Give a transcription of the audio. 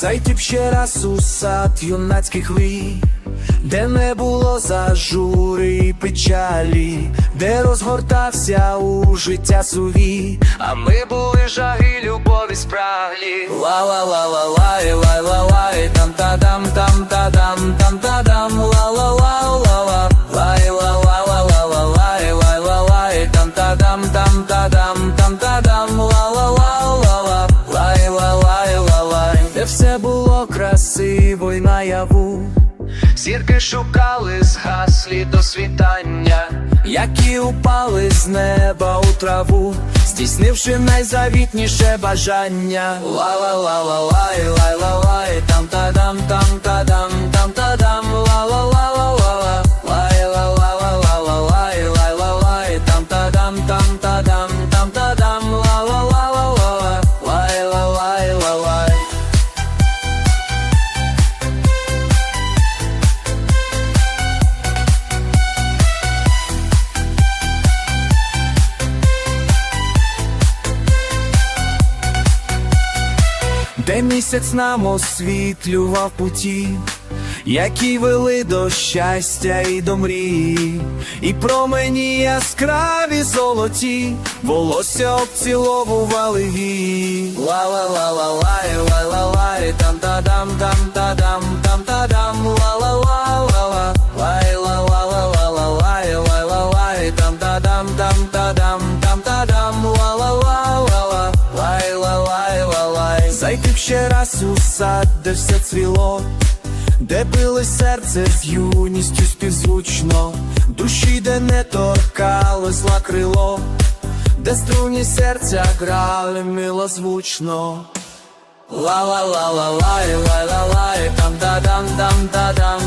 Зайти б ще раз у сад юнацьких вій, де не було зажури і печалі, де розгортався у життя сувій, а ми були жаги, було красиво й наяву. Зірки шукали згаслі до світання, які упали з неба у траву, здійснивши найзавітніше бажання. ла ла ла ла Де місяць нам освітлював путі, які вели до щастя і до мрії, і промені яскраві золоті, волосся обціловували вії. ла ла ла ла лай ла ла лай там та дам там та дам там та дам ще раз у сад, де все цвіло, де били серце з юністю співзвучно, душі, де не торкало зла крило, де струні серця грали милозвучно. ла ла ла ла лай лай ла лай там та дам там та дам